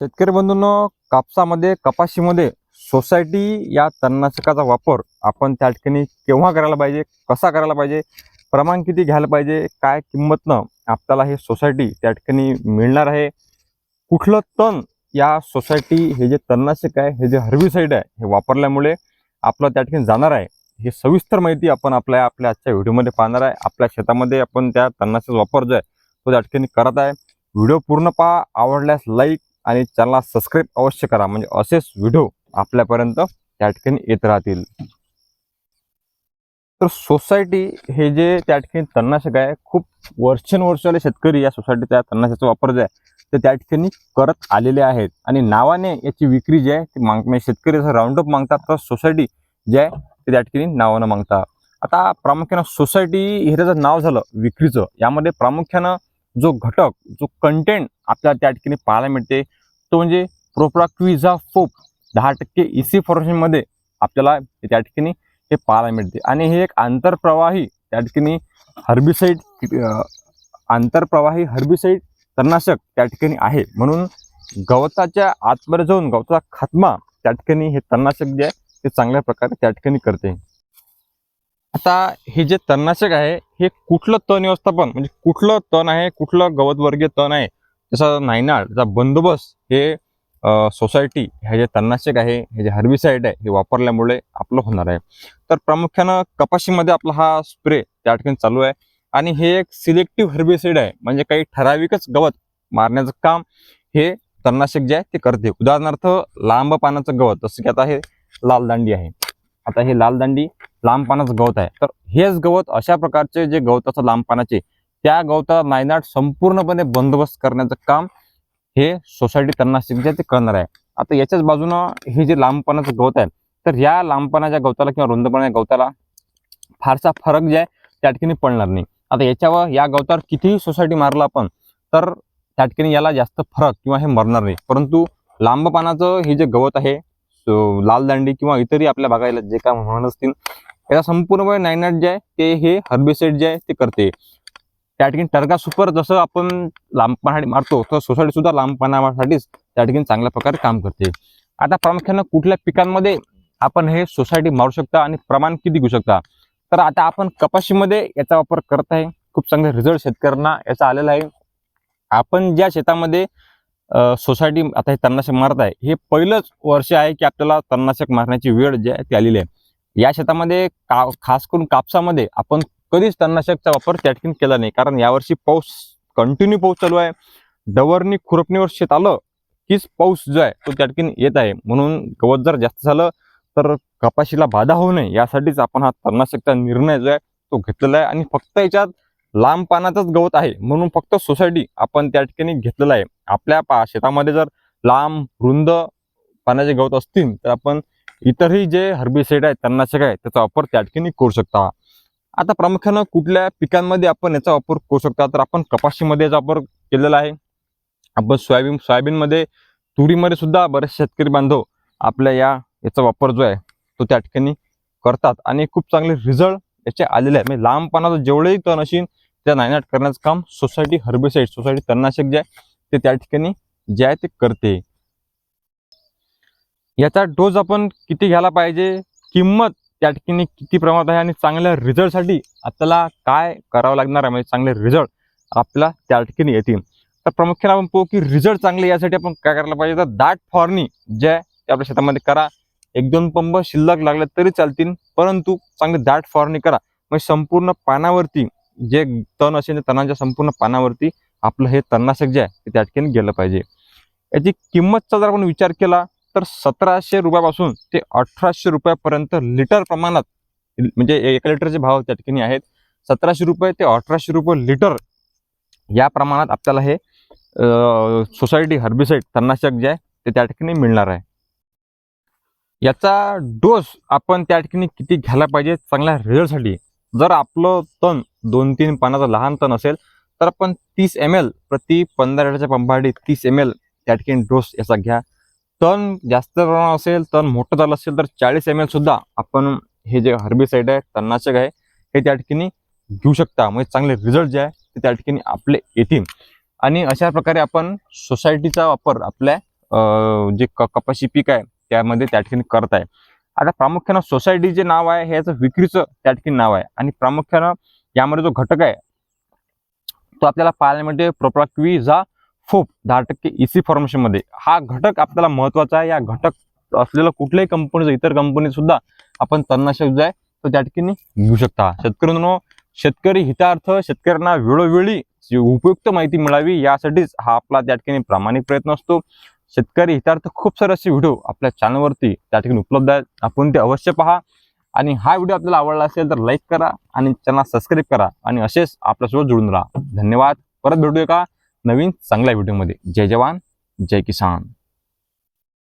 शेतकरी बंधूंनो कापसामध्ये कपाशीमध्ये सोसायटी या तणनाशकाचा वापर आपण त्या ठिकाणी केव्हा करायला पाहिजे कसा करायला पाहिजे प्रमाण किती घ्यायला पाहिजे काय किंमतनं आपल्याला हे सोसायटी त्या ठिकाणी मिळणार आहे कुठलं तण या सोसायटी हे जे तणनाशक आहे हे जे हर्बिसाईड आहे हे वापरल्यामुळे आपलं त्या ठिकाणी जाणार आहे हे सविस्तर माहिती आपण आपल्या आपल्या आजच्या व्हिडिओमध्ये पाहणार आहे. आपल्या शेतामध्ये आपण त्या तणनाशक वापर जो आहे तो त्या ठिकाणी करत आहे. व्हिडिओ पूर्ण पहा आवडल्यास लाईक आणि चॅनलला सबस्क्राईब अवश्य करा. म्हणजे असेच व्हिडिओ आपल्यापर्यंत त्या ठिकाणी येत राहतील. तर सोसायटी हे जे त्या ठिकाणी तणनाशक आहे खूप वर्षानुवर्षाले शेतकरी या सोसायटीच्या तणनाशकाचा वापर जे आहे ते त्या ठिकाणी करत आलेले आहेत. आणि नावाने याची विक्री जी आहे ती माग म्हणजे शेतकरी जसं राऊंडअप मागतात तर सोसायटी जे आहे ते त्या ठिकाणी नावानं मागतात. आता प्रामुख्यानं सोसायटी हे त्याचं नाव झालं विक्रीचं. यामध्ये प्रामुख्यानं जो घटक जो कंटेंट आपल्याला त्या ठिकाणी पाहायला मिळते तो म्हणजे प्रोप्राक्विझा फोप दहा टक्के इसी मध्ये आपल्याला त्या ठिकाणी हे पाहायला मिळते. आणि हे एक आंतरप्रवाही त्या ठिकाणी हर्बिसाईड आंतरप्रवाही हर्बिसाईड तणनाशक त्या ठिकाणी आहे. म्हणून गवताच्या आतमध्ये जाऊन गवताचा खात्मा त्या ठिकाणी हे तणनाशक जे आहे ते चांगल्या प्रकारे त्या ठिकाणी करते. आता हे जे तणनाशक आहे हे कुठलं तण व्यवस्थापन म्हणजे कुठलं तण आहे कुठलं गवतवर्गीय तण आहे जसं नायनाळचा बंदोबस्त हे सोसायटी हे जे तणनाशक आहे हे जे हर्बिसाईड आहे हे वापरल्यामुळे आपलं होणार आहे. तर प्रामुख्यानं कपाशीमध्ये आपला हा स्प्रे त्या ठिकाणी चालू आहे. आणि हे एक सिलेक्टिव्ह हर्बिसाईड आहे. म्हणजे काही ठराविकच गवत मारण्याचं काम हे तणनाशक जे आहे ते करते. उदाहरणार्थ लांब पानाचं गवत जसं की आता हे लाल दांडी आहे. आता हे लाल दांडी लांब पानाचं गवत आहे. तर हेच गवत अशा प्रकारचे जे गवत असं लांब पानाचे त्या गवताला नायनाट संपूर्णपणे बंदोबस्त करण्याचं काम हे सोसायटी तणनाशक जे आहे ते करणार आहे. आता याच्याच बाजूनं हे जे लांबपणाचं गवत आहे तर या लांबपणाच्या गवताला किंवा रुंदपणाच्या गवताला फारसा फरक जे आहे त्या ठिकाणी पडणार नाही. आता याच्यावर या गवतावर कितीही सोसायटी मारला आपण तर त्या ठिकाणी याला जास्त फरक किंवा हे मरणार नाही. परंतु लांब पानाचं हे जे गवत आहे लाल दांडी किंवा इतरही आपल्या भागाला जे काय म्हणत असतील याचा संपूर्णपणे नायनाट जे आहे ते हे हर्बिसाईड जे आहे ते करते. त्या ठिकाणी टर्गा सुपर जसं आपण लांबपणासाठी मारतो तर सोसायटी सुद्धा लांबपणासाठीच त्या ठिकाणी चांगल्या प्रकारे काम करते. आता प्रामुख्यानं कुठल्या पिकांमध्ये आपण हे सोसायटी मारू शकता आणि प्रमाण किती घेऊ शकता? तर आता आपण कपाशीमध्ये याचा वापर करत आहे. खूप चांगले रिझल्ट शेतकऱ्यांना याचा आलेला आहे. आपण ज्या शेतामध्ये सोसायटी आता हे तणनाशक मारत आहे हे पहिलंच वर्ष आहे की आपल्याला तणनाशक मारण्याची वेळ जी आहे ती आलेली आहे. या शेतामध्ये का खास करून कापसामध्ये आपण कधीच तणनाशकचा वापर त्या ठिकाणी केला नाही. कारण यावर्षी पाऊस कंटिन्यू पाऊस चालू आहे. डवरणी खुरपणीवर शेत आलं कीच पाऊस जो आहे तो त्या ठिकाणी येत आहे. म्हणून गवत जर जास्त झालं तर कपाशीला बाधा होऊ नये. यासाठीच आपण हा तणनाशकचा निर्णय जो आहे तो घेतलेला आहे. आणि फक्त याच्यात लांब पानाचंच गवत आहे. म्हणून फक्त सोसायटी आपण त्या ठिकाणी घेतलेलं आहे. आपल्या पा शेतामध्ये जर लांब रुंद पानाचे गवत असतील तर आपण इतरही जे हर्बिसाईड आहे तणनाशक आहे त्याचा वापर त्या ठिकाणी करू शकता. आता प्रामुख्यानं कुठल्या पिकांमध्ये आपण याचा वापर करू शकता? तर आपण कपाशीमध्ये याचा वापर केलेला आहे. आपण सोयाबीन सोयाबीनमध्ये तुरीमध्ये सुद्धा बरेच शेतकरी बांधव आपल्या या याचा वापर जो आहे तो त्या ठिकाणी करतात. आणि खूप चांगले रिझल्ट याचे आलेले आहे म्हणजे लांबपणाचं जेवढेही तण असेल त्या नायनाट करण्याचं काम सोसायटी हर्बिसाईड सोसायटी तणनाशक जे आहे ते त्या ठिकाणी जे आहे ते करते. याचा डोस आपण किती घ्यायला पाहिजे? किंमत त्या ठिकाणी किती प्रमाणात आहे आणि चांगल्या रिझल्टसाठी आपल्याला काय करावं लागणार आहे? म्हणजे चांगले रिझल्ट आपल्याला त्या ठिकाणी येतील. तर प्रामुख्याने आपण पाहू की रिझल्ट चांगले यासाठी आपण काय करायला पाहिजे? तर दाट फवारणी जे आहे ते आपल्या शेतामध्ये करा. एक दोन पंप शिल्लक लागले तरी चालतील परंतु चांगली दाट फवारणी करा. म्हणजे संपूर्ण पानावरती जे तण असेल त्या संपूर्ण पानावरती आपलं हे तणनाशक जे आहे ते त्या ठिकाणी गेलं पाहिजे. याची किंमतचा जर आपण विचार केला तर सतराशे रुपयापासून ते अठराशे रुपयापर्यंत लिटर प्रमाणात म्हणजे एका लिटरचे भाव त्या ठिकाणी आहेत. सतराशे रुपये ते अठराशे रुपये लिटर या प्रमाणात आपल्याला हे सोसायटी हर्बिसाईड तणनाशक जे आहे ते त्या ठिकाणी मिळणार आहे. याचा डोस आपण त्या ठिकाणी किती घ्यायला पाहिजे चांगल्या रिझल्टसाठी? जर आपलं तण दोन तीन पानाचं लहान तण असेल तर आपण तीस एम एल प्रति पंधरा लिटरच्या पंपासाठी तीस एम एल त्या ठिकाणी डोस याचा घ्या. तण जास्त प्रमाणात असेल तण मोठं झालं असेल तर चाळीस एम एल सुद्धा आपण हे जे हर्बिसाईड आहे तणनाशक आहे हे त्या ठिकाणी घेऊ शकता. म्हणजे चांगले रिझल्ट जे आहे ते त्या ठिकाणी आपले येतील. आणि अशा प्रकारे आपण सोसायटीचा वापर आपल्या जे क- कपाशी पीक आहे त्यामध्ये त्या ठिकाणी करत आहे आता प्रामुख्यानं सोसायटी जे नाव आहे ह्याचं विक्रीचं त्या ठिकाणी नाव आहे. आणि प्रामुख्यानं यामध्ये जो घटक आहे तो आपल्याला पाहायला मिळते प्रोप्लाक्वी जा फोप दहा टक्के इसी सी मध्ये. हा घटक आपल्याला महत्त्वाचा आहे. या घटक असलेलं कुठल्याही कंपनीचं इतर कंपनी सुद्धा आपण तणनाशक जो आहे तो त्या ठिकाणी घेऊ शकता. शेतकऱ्यांनो शेतकरी हितार्थ शेतकऱ्यांना वेळोवेळी उपयुक्त माहिती मिळावी यासाठीच हा आपला त्या ठिकाणी प्रामाणिक प्रयत्न असतो. शेतकरी हितार्थ खूप सारे असे व्हिडिओ आपल्या चॅनलवरती त्या ठिकाणी उपलब्ध आहेत. आपण ते अवश्य पहा. आणि हा व्हिडिओ आपल्याला आवडला असेल तर लाईक करा आणि चॅनल सबस्क्राईब करा. आणि असेच आपल्यासोबत जुळून राहा. धन्यवाद. परत भेटूया का? नवीन चांगल्या व्हिडिओमध्ये. जय जवान जय किसान.